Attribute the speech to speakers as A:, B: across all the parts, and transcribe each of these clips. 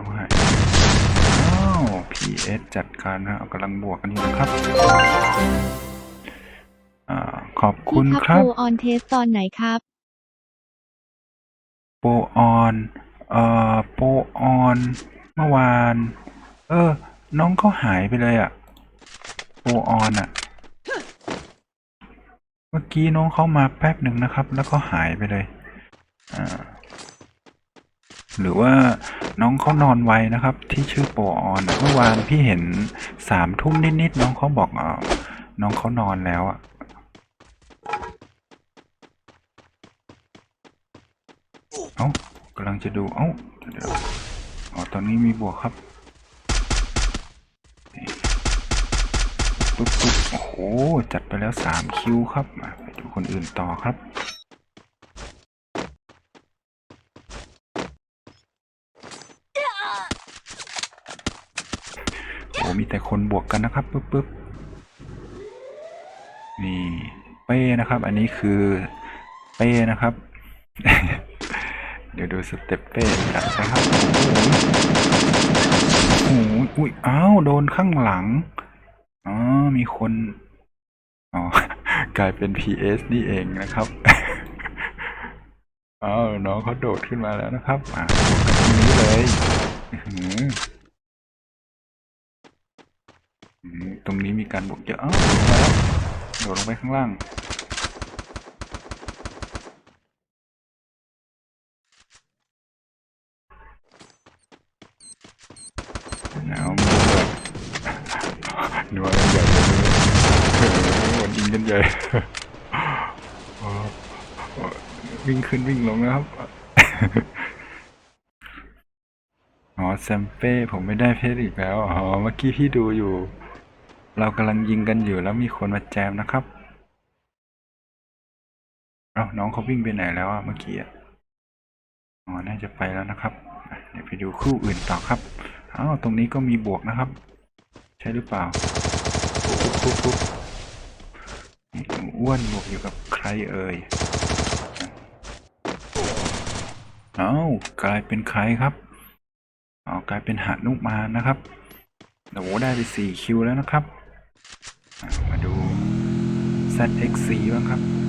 A: น้องหายอ้าว PS จัดการนะกำลังบวกกันอยู่นะครับอ่าขอบคุณ
B: พี่
A: ค
B: ค
A: รั
B: รับบโปรออนเทสตอนไหนครับ
A: โปรออนเอ่อโปรออนเมื่อวาน เออ น้องเขาหายไปเลยอะโปรออนอะเมื่อกี้น้องเขามาแป๊บหนึ่งนะครับ แล้วก็หายไปเลย อ่า หรือว่าน้องเขานอนไวนะครับ ที่ชื่อโปรออนเมื่อวานพี่เห็นสามทุ่มนิดๆน้องเขาบอกอน้องเขานอนแล้วอะเอ้ากำลังจะดู เอ้าเดี๋ยวอ๋อตอนนี้มีบวกครับปุ๊บปุ๊บโอ้โห จัดไปแล้วสามคิวครับ ไปดูคนอื่นต่อครับ มีแต่คนบวกกันนะครับปึ๊บปึ๊บนี่เป้นะครับ อันนี้คือเป้นะครับ เดี๋ยวดูสเต็ปเป้จัดไปครับโอ้โหอุ้ยอ้าวโดนข้างหลังอ๋อมีคนอ๋อกลายเป็น PS นี่เองนะครับอ้าวน้องเขาโดดขึ้นมาแล้วนะครับอ่านตรงนี้เลยอื ตรงนี้มีการบวกเยอะอ้าวโดดลงมาแล้วโดดลงไปข้างล่างแล้วมันแบบนัวกันใหญ่เลยเออมันยิงกันใหญ่วิ่งขึ้นวิ่งลงนะครับ อ๋อแซมเป้ผมไม่ได้เพชรอีกแล้ว อ๋อ เมื่อกี้พี่ดูอยู่ เรากำลังยิงกันอยู่แล้วมีคนมาแจมนะครับ เอาน้องเขาวิ่งไปไหนแล้วอะเมื่อกี้อะอ๋อ น่าจะไปแล้วนะครับ เดี๋ยวไปดูคู่อื่นต่อครับ อ้าว ตรงนี้ก็มีบวกนะครับ ใช่หรือเปล่าปุ๊บปุ๊บอ้วนบวกอยู่กับใครเอ่ย เอ้ากลายเป็นใครครับอ๋อกลายเป็นหนุมานนะครับโอ้โหได้ไปสี่คิวแล้วนะครับ มาดู ZXC บ้างครับ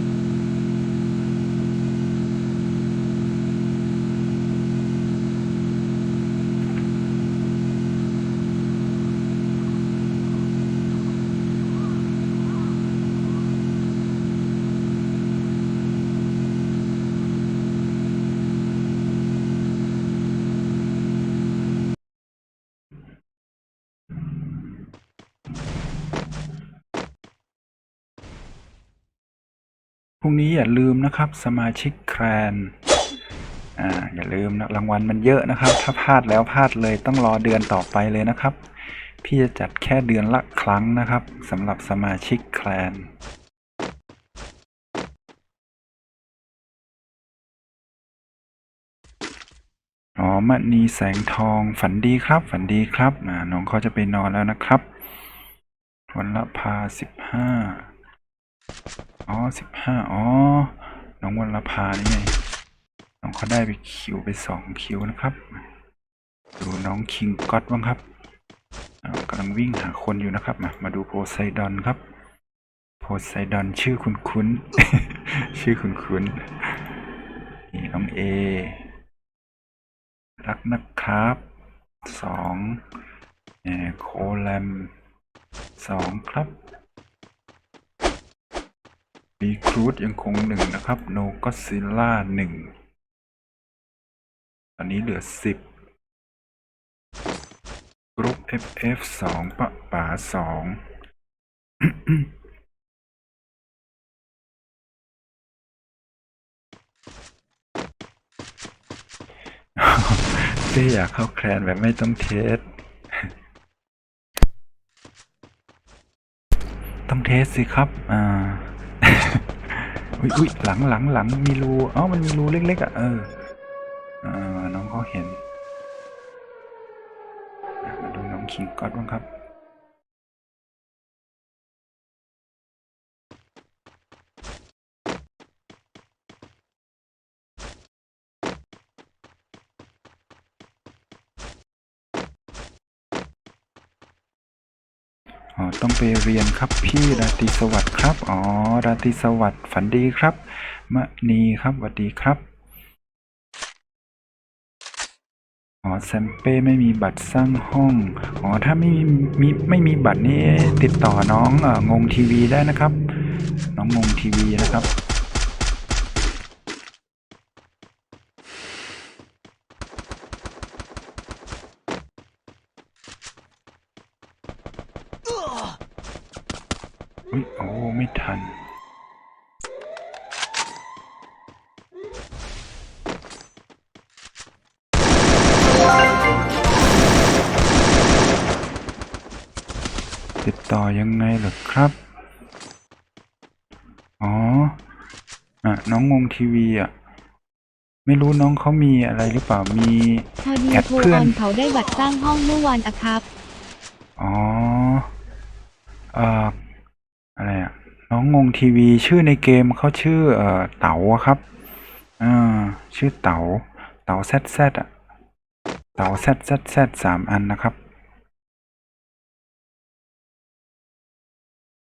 A: พรุ่งนี้อย่าลืมนะครับ สมาชิกแครนอ่าอย่าลืมนะรางวัลมันเยอะนะครับ ถ้าพลาดแล้วพลาดเลยต้องรอเดือนต่อไปเลยนะครับ พี่จะจัดแค่เดือนละครั้งนะครับสำหรับสมาชิกแคลนอ๋อมณีแสงทองฝันดีครับ ฝันดีครับน้องเขาจะไปนอนแล้วนะครับวันละพาสิบห้า อ๋อสิบห้าอ๋อ น้องวันละพานี่ไง น้องเขาได้ไปคิวไปสองคิวนะครับ ดูน้องคิงก็อตบ้างครับกำลังวิ่งหาคนอยู่นะครับ มามาดูโพไซดอนครับ โพไซดอนชื่อคุณคุ้นๆชื่อคุณคุ้นๆนี่น้องเอ รักนะครับสองเอ่อโคแลมสองครับ รีครูดยังคงหนึ่งนะครับ โนก็ซิล่าหนึ่งตอนนี้เหลือสิบกรุ๊ป FF สองปะป๋าสองเต้อยากเข้าแคลนแบบไม่ต้องเทส ต้องเทสสิครับ อ่า อุ้ยอุ้ยหลังหลังหลังมีรูอ๋อมันมีรูเล็กๆอะเออเออน้องเขาเห็นมาดูน้องคิงก็อดบ้างครับ อ๋อต้องไปเรียนครับพี่ราตรีสวัสดิ์ครับ อ๋อราตรีสวัสดิ์ฝันดีครับ มะนีครับสวัสดีครับ อ๋อแซมเป้ไม่มีบัตรสร้างห้อง อ๋อถ้าไม่มีมีไม่มีบัตรนี่ติดต่อน้องเอ่องงทีวีได้นะครับ น้องงงทีวีนะครับ อุ๊ยโอ้ไม่ทัน ติดต่อยังไงเหรอครับ อ๋อ อะ น้องงงทีวีอะไม่รู้น้องเขามีอะไรหรือเปล่า มี
B: พอดี
A: แอด
B: โทร
A: เพื่
B: อ
A: อน
B: อนเขาได้บัตรสร้างห้องเมื่อวานอะครับ
A: อ๋อเอ่ออะไรอะน้องงงทีวีชื่อในเกมเขาชื่อเอ่อเต๋าครับอ่าชื่อเต๋าเต๋าแซดแซดอะเต๋าแซดแซดแซดสามอันนะครับ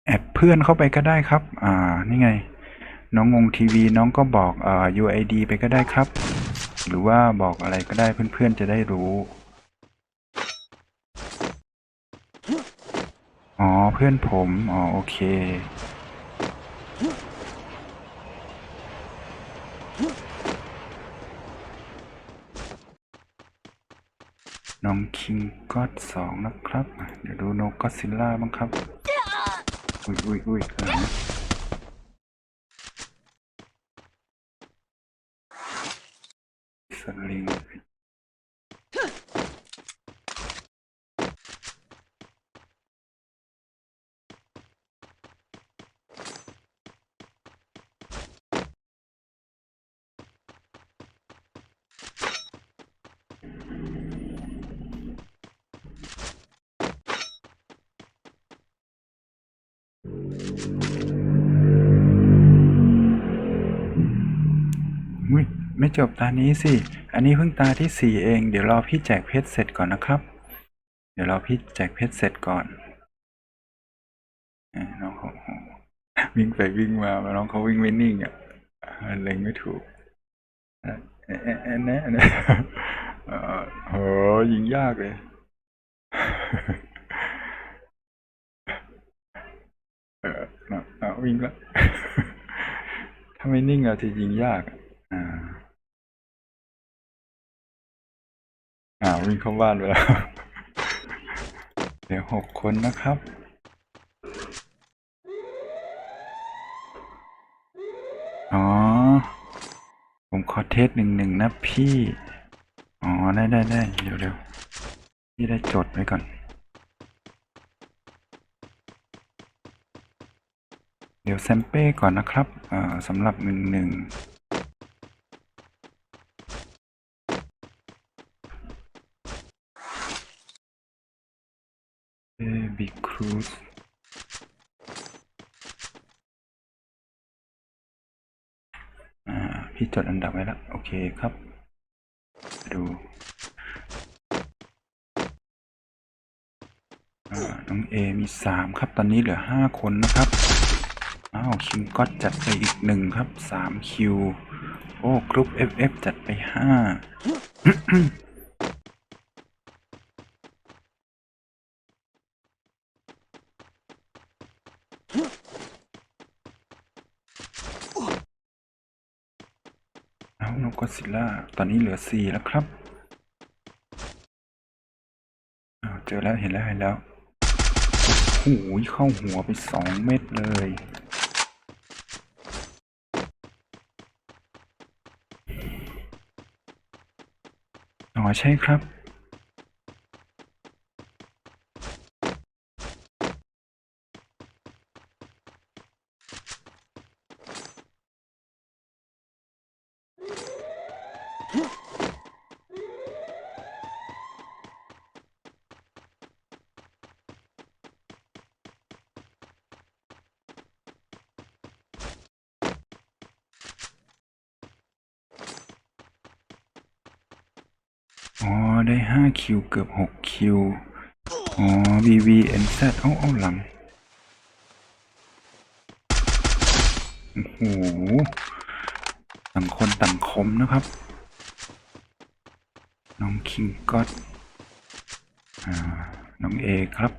A: แอดเพื่อนเข้าไปก็ได้ครับ อ่านี่ไง น้องงงทีวีน้องก็บอกเอ่อ UID ไปก็ได้ครับ หรือว่าบอกอะไรก็ได้เพื่อนๆจะได้รู้ อ๋อ เพื่อนผม อ๋อ โอเค น้องคิงก็ตสองนะครับ เดี๋ยวดูโนก็ซิลล่าบ้างครับ อุ้ยอุ้ยอุ้ยอะไรนะสลิง อุ้ย ไม่จบตานี้สิ อันนี้เพิ่งตาที่สี่เอง เดี๋ยวรอพี่แจกเพชรเสร็จก่อนนะครับ เดี๋ยวรอพี่แจกเพชรเสร็จก่อนน้องเขาวิ่งไปวิ่งมาน้องเขาวิ่งไม่นิ่งอะเล็งไม่ถูกเอ๊ะเอ๊ะเอ๊ะเอ๊ะแน่แออโหยิงยากเลย เออเอาวิ่งละถ้าไม่นิ่งเราจะยิงยาก อ่า อ่าวิ่งเข้าบ้านไปแล้วเดี๋ยวหกคนนะครับ อ๋อ ผมขอเทสหนึ่งหนึ่งนะพี่ อ๋อ ได้ได้ได้เดี๋ยวเดี๋ยวพี่ได้จดไว้ก่อน เดี๋ยวแซมเป้ก่อนนะครับ อ่าสำหรับหนึ่งหนึ่ง เอบิครูซอ่า พี่จดอันดับไว้แล้ว โอเคครับดูน้องเอมีสามครับ ตอนนี้เหลือห้าคนนะครับ อ้าวคิมก็จัดไปอีกหนึ่งครับสามคิว โอ้กรุ๊ป FF จัดไปห้า นกกอซิลล่า ตอนนี้เหลือสี่แล้วครับเจอแล้วเห็นแล้วเห็นแล้วโอ้โหเข้าหัวไปสองเม็ดเลย อ๋อใช่ครับ อ๋อ ได้ห้าคิวเกือบหกคิว อ๋อ VVNZ เอ้าเอ้าหลัง โอ้โหต่างคนต่างคมนะครับ น้องคิงก็อตน้องเอครับ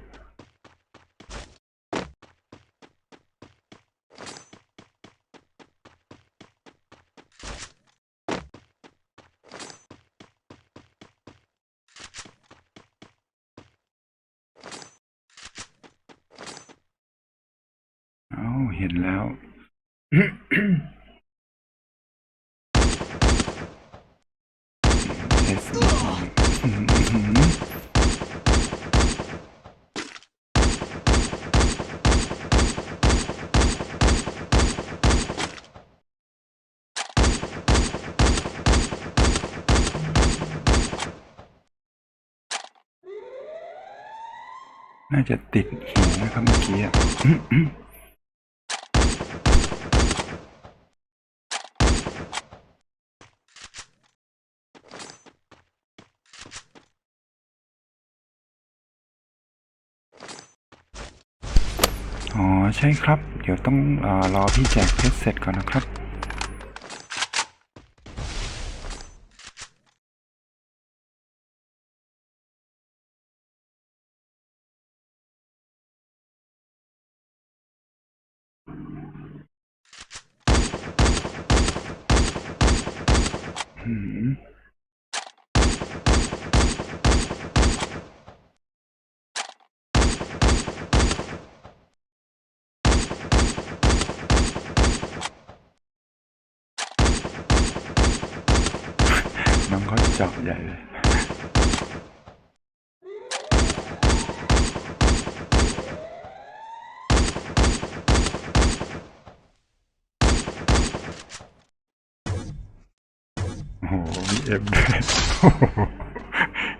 A: เอาเห็นแล้ว เอสอื้อหือ น่าจะติดหินนะครับเมื่อกี้อะ อ๋อ ใช่ครับ เดี๋ยวต้องอรอพี่แจกเพชรเสร็จก่อนนะครับหืม น้องเขาเจาะใหญ่เลยโอ้โหมีเอ็ม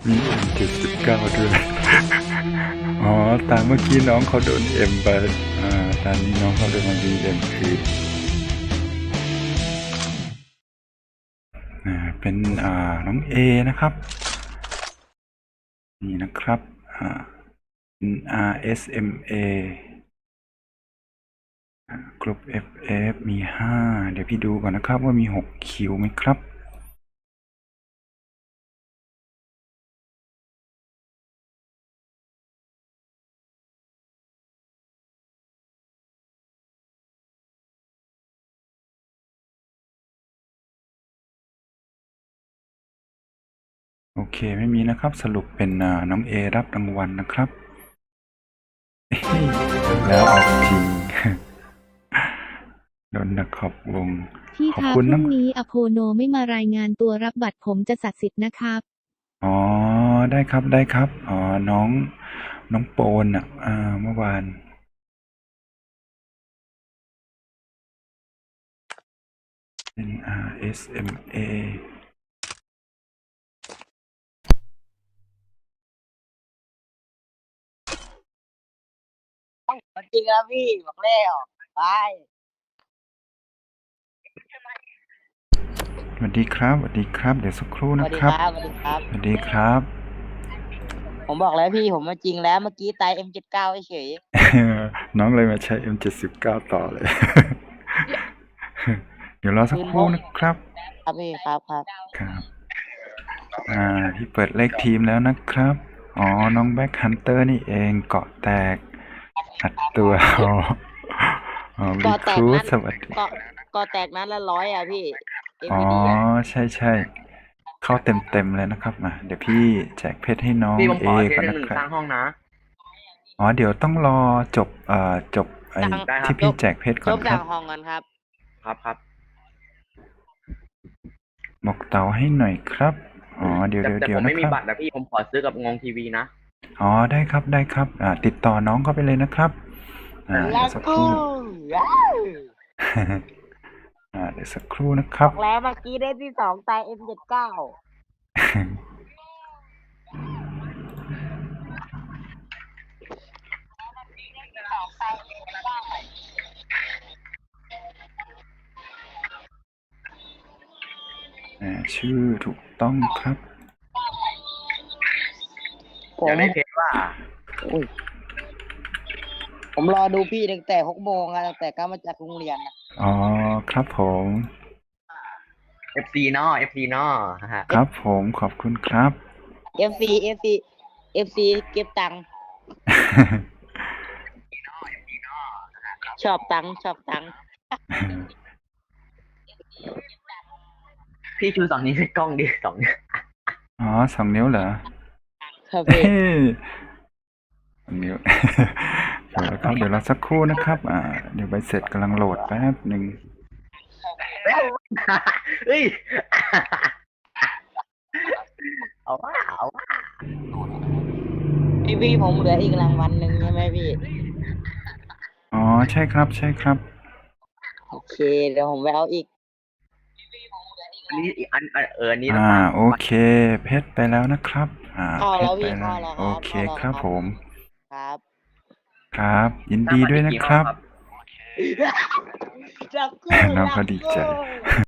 A: มีเอ็มเจ็ดสิบเก้าด้วยอ๋อ ตามเมื่อกี้น้องเขาโดนเอ็มไปอ่าตอนนี้น้องเขาโดนมาดีเอ็มคือเป็นอ่า น้องเอนะครับ นี่นะครับอ่าเป็น RSMA กลุ่ม FF มีห้าเดี๋ยวพี่ดูก่อนนะครับว่ามีหกคิวไหมครับ ไม่มีนะครับ สรุปเป็นอ่าน้องเอรับรางวัลนะครับ แล้วเอาจริงโดนนักขอบวง
B: พี่
A: ขอบ
B: คะ
A: คุณ
B: พ
A: นะ
B: รุ่งนี้อโพโนไม่มารายงานตัวรับบัตรผมจะสัตว์สิทธิ์นะครับ
A: อ๋อ ได้ครับได้ครับ อ๋อ น้อง น้องโปนอะอ่าเมื่อวานเป็น RSMA
C: จริงครับพี่บอกแล้วไป
A: สวัสดีครับสวัสดีครับ เดี๋ยวสักครู่
C: ส
A: นะ
C: วัสดี
A: ครับ
C: ครับสวัสดีครับ
A: สวัสดีครับ
C: ผมบอกแล้วพี่ผมมาจริงแล้วเมื่อกี้ตาย M79 เฉย
A: น้องเลยมาใช้ M79 ต่อเลย เดี๋ยวรอสักครู่นะครับ
C: ๆครับพี่ครับครับ
A: ครับ อ่า พี่เปิดเลขทีมแล้วนะครับ อ๋อ น้องแบ็คฮันเตอร์นี่เองเกาะแตก อัดตัวอ๋ออ๋อรี
C: เกาะแต
A: ค
C: ก
A: รู
C: นั
A: ด
C: ด
A: สวัสดี
C: ก็ก็แตกนั้นละร้อยอะพี่
A: อ๋อ
C: MVD อะ
A: ใช่ใช่เข้าเต็มเต็มๆเลยนะครับมาเดี๋ยวพี่แจกเพชรให้น้อง
D: พี่ผม
A: เอ
D: ขอ
A: ก่อน
D: เท
A: นะ
D: หนึ่ง
A: ครับ
D: สร้างห้องนะ
A: อ๋อเดี๋ยวต้องรอจบเอ่อจบไอ้
C: สั่ง
D: ได้ครับ
A: ที่พี่แจกเพชรก่
C: จ
A: อน
C: บ
A: ครั
C: สั่
A: บ
C: งห้องกันครับ
D: ครับครับ
A: บอกเต๋าให้หน่อยครับ อ๋อ เดี๋ยว
D: แต่
A: เดี๋ยว
D: แต่
A: เดี๋ย
D: ผ
A: ว
D: ม
A: นะ
D: ไม่
A: ค
D: มี
A: รับ
D: บัตรนะพี่ผมขอซื้อกับงงทีวีนะ
A: อ๋อได้ครับได้ครับ อ่า ติดต่อน้องเข้าไปเลยนะครับ อ่าเดี๋
C: แล้
A: ยววสักค
C: กู
A: รู่
C: ว้าว
A: อ่าเดี๋ยวสักครู่นะครับ
C: บอกแล้วเมื่อกี้ได้ที่สองตาย M79
A: อ่าชื่อถูกต้องครับ
C: ผม
D: อยากได้เพชรว่า
C: อุ้ยผมรอดูพี่ตั้งแต่หกโมงอะตั้งแต่กลับมาจากโรงเรียนนะ
A: อ๋อครับผม
D: FC เนาะ FC เนาะฮะ
A: ครับผมขอบคุณครับ
C: FC FC FC เก็บตังค์ชอบตังค์ชอบตังค์
D: พี่ชูสองนิ้วให้กล้องดิสองนิ้ว
A: อ๋อสองนิ้วเหรอ
C: ครับ
A: เฮ้
C: พี่
A: สองนิ้ว เดี๋ยวนะครับเดี๋ยวเราสักครู่นะครับ อ่า เดี๋ยวใบเสร็จกำลังโหลดแป๊บหนึ่ง
D: เฮ้ย เอาว่าเอาว่า
C: พี่พี่ผมเหลืออีกรางวัลหนึ่งใช่ไหมพี่
A: อ๋อ ใช่ครับ ใช่ครับ
C: โอเค เดี๋ยวผมไปเอาอีก
D: อันนี้อีกอันอันเอออันนี้
A: อ่า
D: นะ
A: โอเค เพชรไปแล้วนะครับ อ่า
C: เข้า
A: เพ
C: แล้
A: ช
C: ว
A: ร
C: พี่
A: ไปแล้
C: เข้าวแล้วครับ
A: โอเค
C: เข้าแล้ว
A: ครับ
C: ครับ
A: ผม
C: ครับ
A: ครับ ยินดีด้วยนะครับ
C: รักกู
A: น้องเขาดีใจ
C: รักกู